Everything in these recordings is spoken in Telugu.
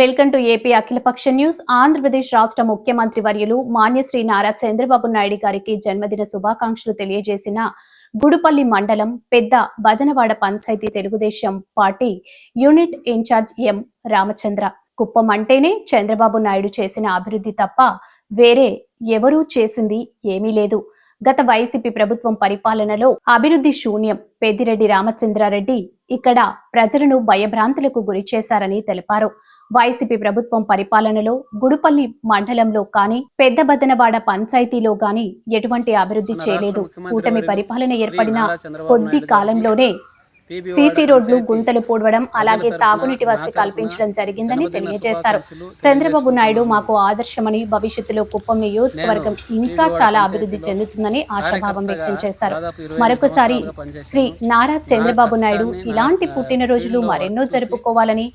Welcome to AP Akhilapaksha news. Andhra Pradesh రాష్ట్ర ముఖ్యమంత్రి వర్యులు మాన్యశ్రీ నారా చంద్రబాబు నాయుడు గారికి జన్మదిన శుభాకాంక్షలు తెలియజేసిన గుడుపల్లి మండలం పెద్ద Badanavada panchayat Telugu Desam party unit incharge M Ramachandra. Kuppam అంటేనే చంద్రబాబు నాయుడు చేసిన అభివృద్ధి తప్ప వేరే ఎవరూ చేసింది ఏమీ లేదు. గత వైసీపీ ప్రభుత్వం పరిపాలనలో అభివృద్ధి శూన్యం. పెద్దిరెడ్డి రామచంద్రారెడ్డి ఇక్కడ ప్రజలను భయభ్రాంతులకు గురి చేశారని తెలిపారు. వైసీపీ ప్రభుత్వం పరిపాలనలో గుడుపల్లి మండలంలో కానీ పెద్ద బద్దనవాడ పంచాయతీలో గాని ఎటువంటి అభివృద్ధి చేయలేదు. కూటమి పరిపాలన ఏర్పడిన కొద్ది కాలంలోనే సీసీ రోడ్లు గుంతలు పూడవడం అలాగే తాగునీటి వసతి కల్పించడం జరిగిందని తెలియజేశారు. చంద్రబాబు నాయుడు మాకు ఆదర్శమని భవిష్యత్తులో కుప్పం నియోజకవర్గం ఇంకా చాలా అభివృద్ధి చెందుతుందని ఆశాభావం వ్యక్తం చేశారు. మరొకసారి శ్రీ నారా చంద్రబాబు నాయుడు ఇలాంటి పుట్టినరోజులు మరెన్నో జరుపుకోవాలని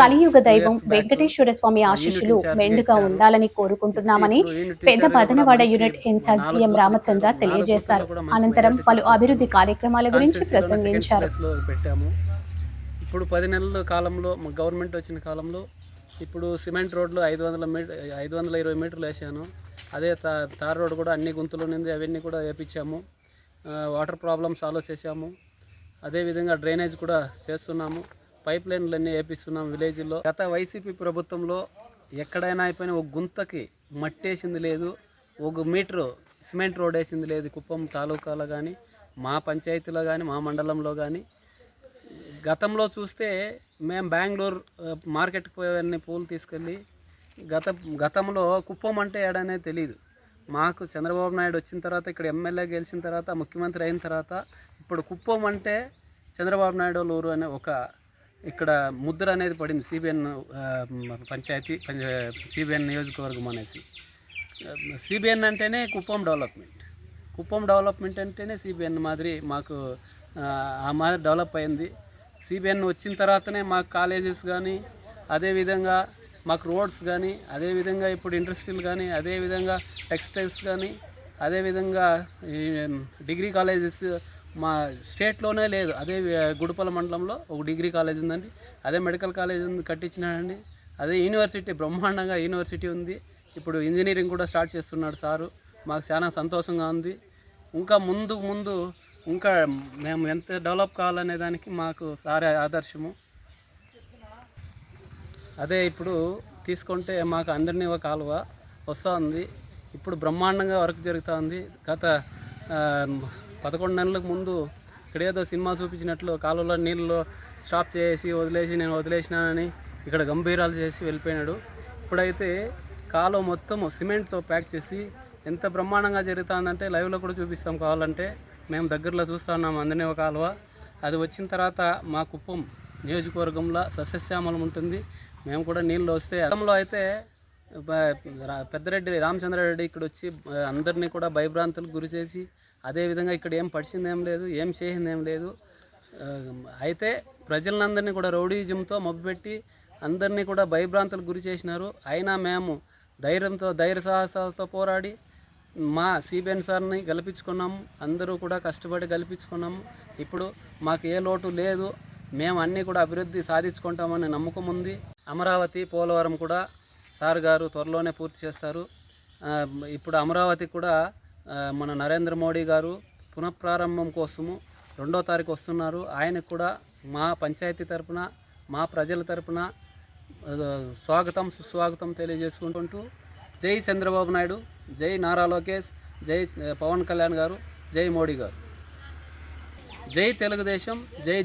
కలియుగ దైవం వెంకటేశ్వర స్వామి ఆశీస్సులు మెండుగా ఉండాలని కోరుకుంటున్నామని పెద్ద Padanavada unit incharge M Ramachandra తెలియజేశారు. అనంతరం పలు అభివృద్ధి కార్యక్రమాల గురించి ప్రసంగించారు. మొదలు పెట్టాము. ఇప్పుడు పది నెలల కాలంలో మా గవర్నమెంట్ వచ్చిన కాలంలో ఇప్పుడు సిమెంట్ రోడ్లు ఐదు వందల మీటర్ ఐదు వందల ఇరవై మీటర్లు వేసాను. అదే తా తార్ రోడ్ కూడా అన్ని గుంతలు ఉంది అవన్నీ కూడా వేపించాము. వాటర్ ప్రాబ్లమ్ సాల్వ్ చేసాము. అదేవిధంగా డ్రైనేజ్ కూడా చేస్తున్నాము. పైప్ లైన్లు అన్నీ వేపిస్తున్నాము విలేజ్లో. గత వైసీపీ ప్రభుత్వంలో ఎక్కడైనా అయిపోయిన ఒక గుంతకి మట్టేసింది లేదు. ఒక మీటరు సిమెంట్ రోడ్ వేసింది లేదు. కుప్పం తాలూకాలో కానీ మా పంచాయతీలో కానీ మా మండలంలో కానీ గతంలో చూస్తే మేము బెంగళూరు మార్కెట్కి పోయేవన్నీ పూలు తీసుకెళ్ళి గత గతంలో కుప్పం అంటే ఏడనే తెలియదు మాకు చంద్రబాబు నాయుడు వచ్చిన తర్వాత ఇక్కడ ఎమ్మెల్యే గెలిచిన తర్వాత ముఖ్యమంత్రి అయిన తర్వాత ఇప్పుడు కుప్పం అంటే చంద్రబాబు నాయుడు ఊరు అనే ఒక ఇక్కడ ముద్ర అనేది పడింది సిబిఎన్ పంచాయతీ సిబిఎన్ నియోజకవర్గం అనేసి. సిబిఎన్ అంటేనే కుప్పం డెవలప్మెంట్. కుప్పం డెవలప్మెంట్ అంటేనే సిబిఎన్ మాదిరి మాకు ఆ మాదిరి డెవలప్ అయింది. సిబిఎన్ వచ్చిన తర్వాతనే మాకు కాలేజెస్ కానీ అదేవిధంగా మాకు రోడ్స్ కానీ అదేవిధంగా ఇప్పుడు ఇండస్ట్రీలు కానీ అదేవిధంగా టెక్స్టైల్స్ కానీ అదేవిధంగా డిగ్రీ కాలేజెస్ మా స్టేట్లోనే లేదు. అదే గుడిపల మండలంలో ఒక డిగ్రీ కాలేజ్ ఉందండి. అదే మెడికల్ కాలేజ్ ఉంది కట్టించినాడండి అదే యూనివర్సిటీ బ్రహ్మాండంగా యూనివర్సిటీ ఉంది. ఇప్పుడు ఇంజనీరింగ్ కూడా స్టార్ట్ చేస్తున్నాడు సారు. మాకు చాలా సంతోషంగా ఉంది. ఇంకా ముందు ముందు ఇంకా మేము ఎంత డెవలప్ కావాలనే దానికి మాకు సారే ఆదర్శము. అదే ఇప్పుడు తీసుకుంటే మాకు అందరినీ ఒక కాలువ వస్తుంది. ఇప్పుడు బ్రహ్మాండంగా వర్క్ జరుగుతూ ఉంది గత పదకొండు నెలలకు ముందు ఇక్కడ ఏదో సినిమా చూపించినట్లు కాలువలో నీళ్ళు స్టాప్ చేసి వదిలేసి నేను వదిలేసినానని ఇక్కడ గంభీరాలు చేసి వెళ్ళిపోయినాడు. ఇప్పుడైతే కాలువ మొత్తం సిమెంట్తో ప్యాక్ చేసి ఎంత బ్రహ్మాండంగా జరుగుతుందంటే లైవ్లో కూడా చూపిస్తాం కావాలంటే. మేము దగ్గరలో చూస్తూ ఉన్నాం అందనే ఒక కాలువ అది వచ్చిన తర్వాత మా కుప్పం నియోజకవర్గంలో సస్యశ్యామలం ఉంటుంది. మేము కూడా నీళ్ళు వస్తే అదంలో అయితే పెద్దరెడ్డి రామచంద్రారెడ్డి ఇక్కడ వచ్చి అందరినీ కూడా భయభ్రాంతులకు గురి చేసి అదేవిధంగా ఇక్కడ ఏం పడిచిందేం లేదు ఏం చేసిందేం లేదు. అయితే ప్రజలందరినీ కూడా రౌడీజంతో మభ్యపెట్టి అందరినీ కూడా భయభ్రాంతులకు గురి చేసినారు. అయినా మేము ధైర్యంతో ధైర్య సాహసాలతో పోరాడి మా సిబిఎన్ సార్ని గెలిపించుకున్నాము అందరూ కూడా కష్టపడి గెలిపించుకున్నాము ఇప్పుడు మాకు ఏ లోటు లేదు. మేము అన్నీ కూడా అభివృద్ధి సాధించుకుంటామని నమ్మకం ఉంది. అమరావతి పోలవరం కూడా సార్ గారు త్వరలోనే పూర్తి చేస్తారు. ఇప్పుడు అమరావతి కూడా మన నరేంద్ర మోడీ గారు పునఃప్రారంభం కోసము రెండో తారీఖు వస్తున్నారు. ఆయనకు కూడా మా పంచాయతీ తరపున మా ప్రజల తరపున స్వాగతం సుస్వాగతం తెలియజేసుకుంటూ జై చంద్రబాబు నాయుడు జై నారా లోకేష్ జై పవన్ కళ్యాణ్ గారు జై మోడీ గారు. జై తెలుగుదేశం జై